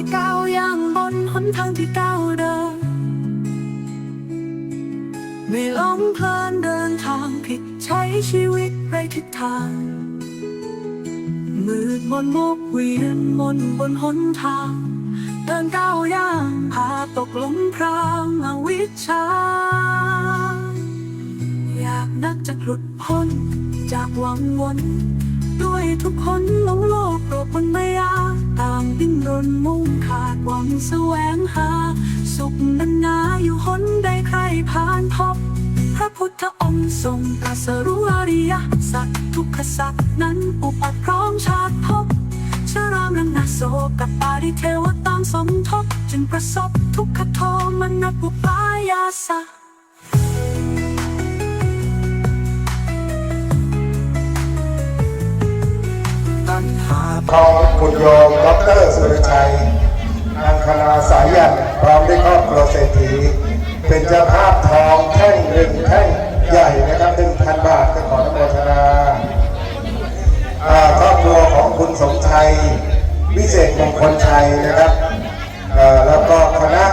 ที่ก้าวย่างบนหนทางที่ก้าวเดิน ไม่หลงเพลินเดินทางผิดใช้ชีวิตไรทิศทาง มืดมนโมกเวียนมนบนหนทาง เดินก้าวย่างพาตกหลงพรางอวิชชา อยากนักจะหลุดพ้นจากวังวน ด้วยทุกคนหลงโลกโปรดบนมายาต่างดิ้นรนมุ่งขาดหวังแสวงหา สุขนันนาอยู่หนใดใครผ่านพบ พระพุทธองค์ทรงตรัสรู้อริยสัจทุกขสัจนั้นอุปัตพร้อมชาติภพชรามรังนาโศกกับปาริเทวตามสมทบ จึงประสบทุกขโทมนัสปุปายาสะ ตัณหาของคุณโยมดรสุรชัยอังคณาสายันพร้อมด้วยครอบครัวเศรษฐี เป็นเจ้าภาพทองแท่งหนึ่งแท่งใหญ่นะครับหนึ่งพันบาทก็ขอนโมทนาครอบครัวของคุณสมชัย วิเศษมงคลชัยนะครับแล้วก็คณะ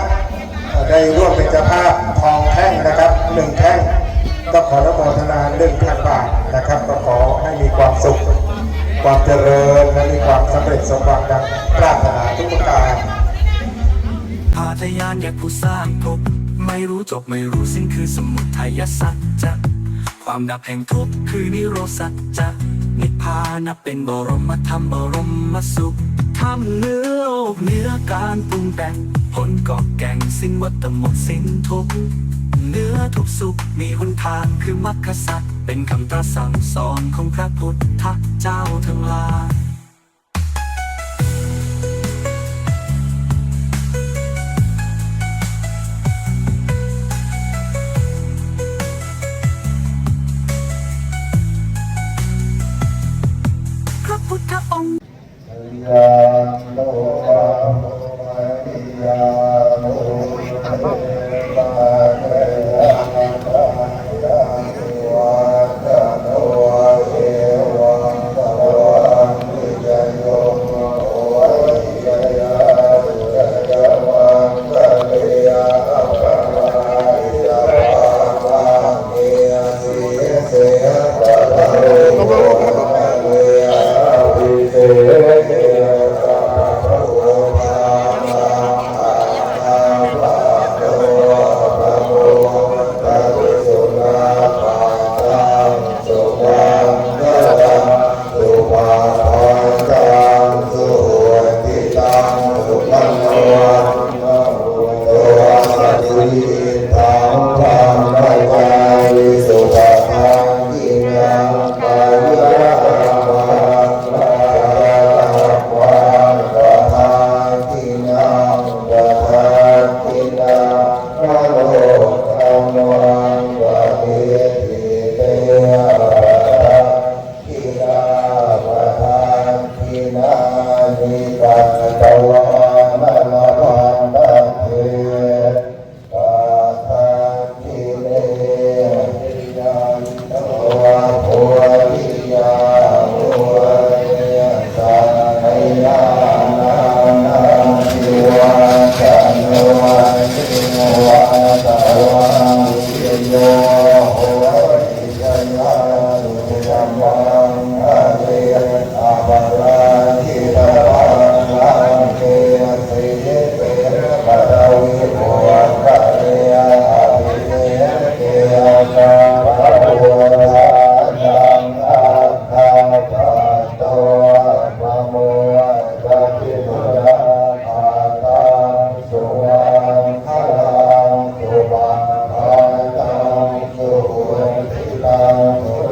ได้ร่วมเป็นเจ้าภาพทองแท่งนะครับหนึ่งแท่งก็ขออนุโมทนาหนึ่งพันบาทนะครับก็ขอให้มีความสุข ความเจริญและมีความสำเร็จสมหวังดังปรารถนาทุกประการพาทยานอยากผู้สร้างภพไม่รู้จบไม่รู้สิ้นคือสมุทัยสัจจะความดับแห่งทุกข์คือนิโรสัจจะนิพพานะเป็นบรมธรรมบรมสุขทำเนื้อโลกเนื้อการปรุงแต่งผลกอบแก่งสิ้นวัฏหมดสิ้นทุกเนื้อทุกสุขมีหนทางคือมรรคสัจ เป็นคำตรัสสั่งสอนของพระพุทธเจ้าทั้งหลาย นิ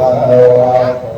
ตัง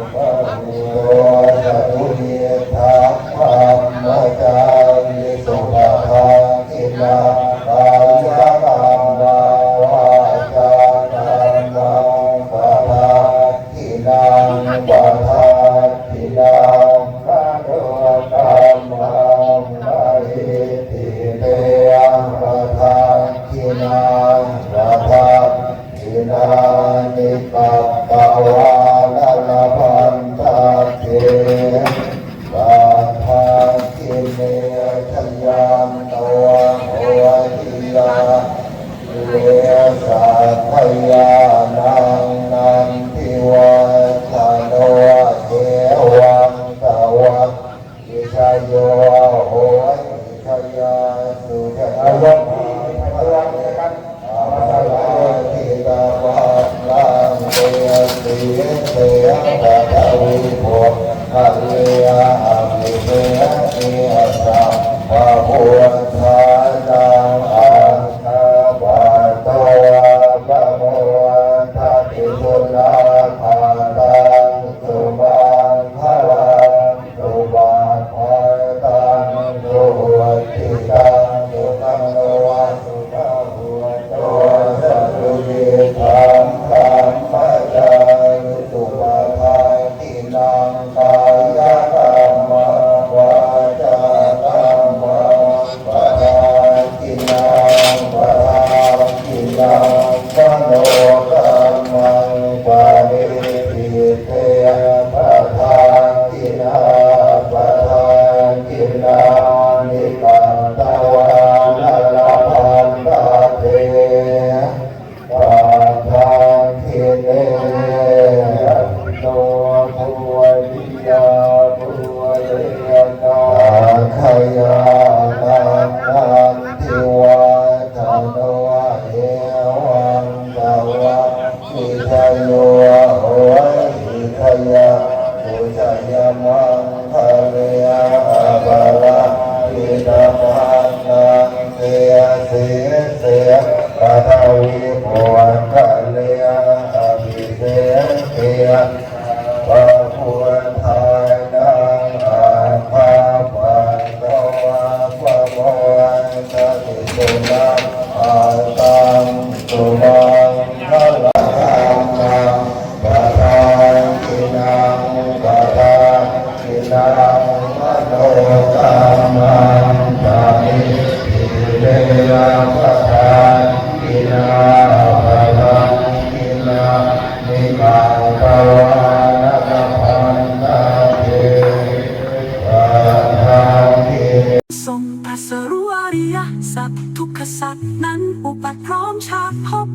นั้นอุปัฏพร้อมชาติภพ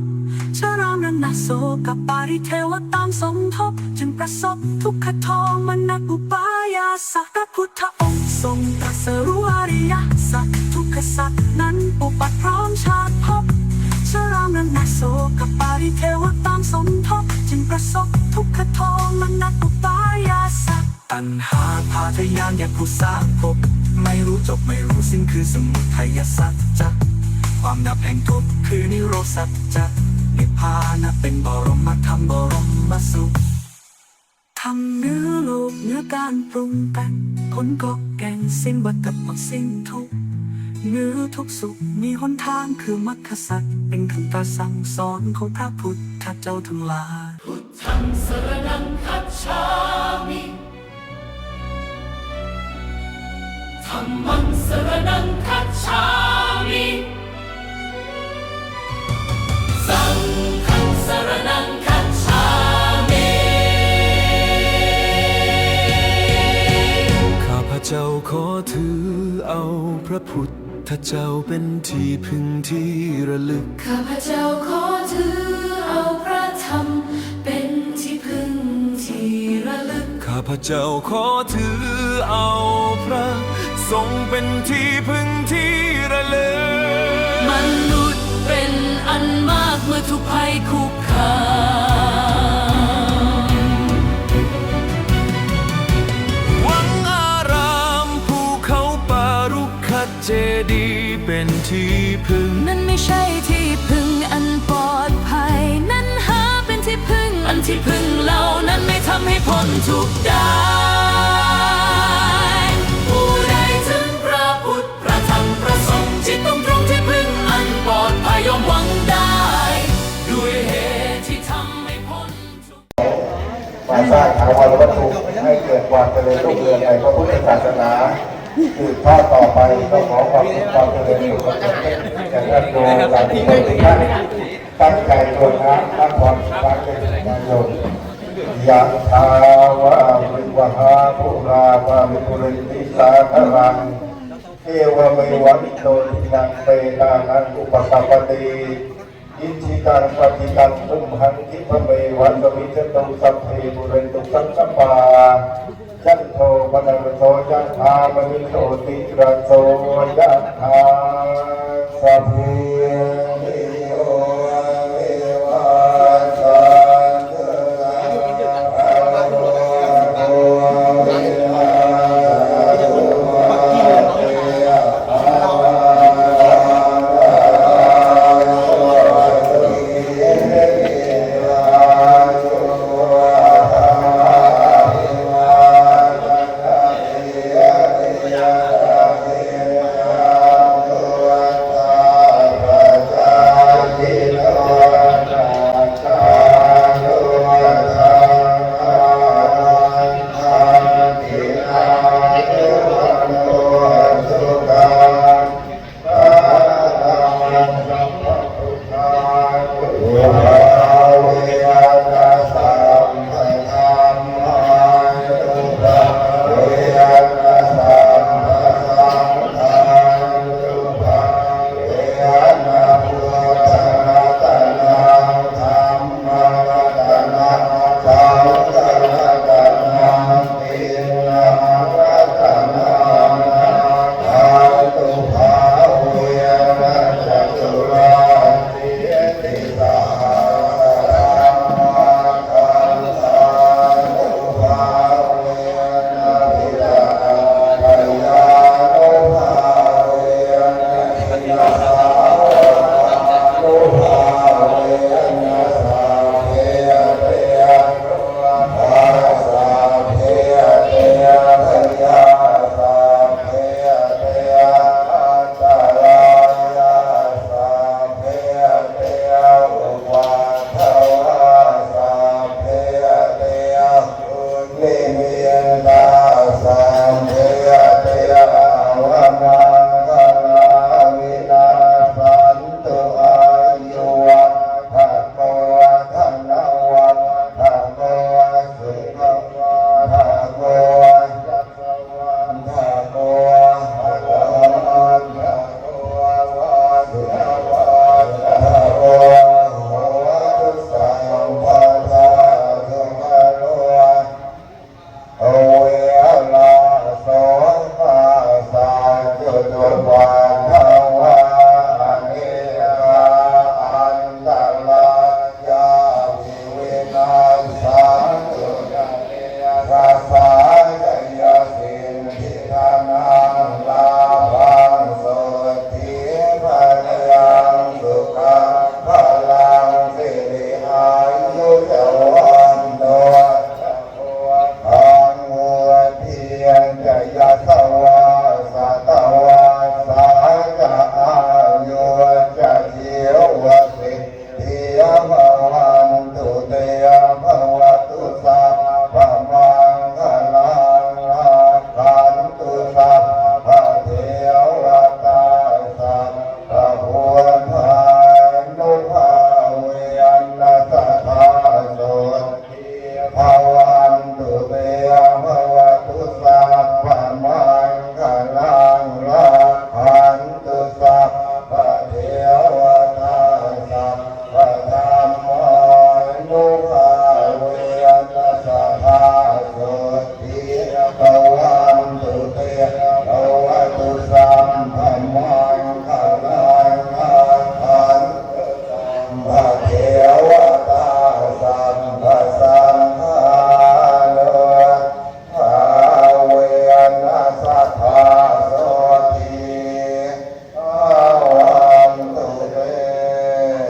ชรามรณะโสกับปาริเทวตามสมทบ จึงประสบทุกขโทมนัสอุปายาสัพระพุทธองค์ทรงตรัสรู้อริยสัจทุกขสัจนั้นอุปัฏพร้อมชาติภพชรามรณะโสกับปาริเทวตามสมทบ จึงประสบทุกขโทมนัสอุปายาสัพตัณหาพาทยานอยากผู้สร้างภพไม่รู้จบไม่รู้สิ้นคือสมุทัยสัจจะ ความดับแห่งทุกข์คือนิโรธสัจจะนิพพานะเป็นบรมธรรมบรมสุขทำเนื้อโลกเนื้อการปรุงแต่งผลก็แก่งสิ้นวัฏหมดสิ้นทุกข์เนื้อทุกสุขมีหนทางคือมรรคสัจเป็นคำตรัสสั่งสอนของพระพุทธเจ้าทั้งหลายธัมมังสรนังคัจฉามิ เจ้าขอถือเอาพระพุทธเจ้าเป็นที่พึ่งที่ระลึก ข้าพเจ้าขอถือเอาพระธรรม เป็นที่พึ่งที่ระลึก ข้าพเจ้าขอถือเอาพระทรงเป็นที่พึ่งที่ระลึก มนุษย์เป็นอันมากเมื่อทุกภัยคุกคาม เจดีย์เป็นที่พึ่ง นั่นไม่ใช่ที่พึ่งอันปลอดภัย นั่นหาเป็นที่พึ่ง อันที่พึ่งเหล่านั้นไม่ทำให้พ้นทุกข์ได้ผู้ใดถึงพระพุทธพระธรรมพระสงฆ์จิตต้องตรงที่พึ่งอันปลอดภัยยอมหวังได้ ด้วยเหตุที่ทำให้พ้นทุกข์มาสร้างถาวรวัตถุให้เกิดความเจริญรุ่งเรืองในพระพุทธศาสนา สืบทอดต่อไปก็ขอความสุขความเจริญสุขความเจริญแก่ท่านโยมสาธุชนทุกท่านตั้งใจโดนน้ำตั้งความสุขความเจริญในโยมยังทาวะวิวหาภูราภาวิปุริติสาครังเอวเมวันิโตทินังเปตานังอุปกัปปติอินทิการปฏิการตุมหังคิพเมวัสมิจตุสัพเพบุเรนตุสังสปา จันโทปนังโทจันทามณิโตติระโสยัตถาสัพเพ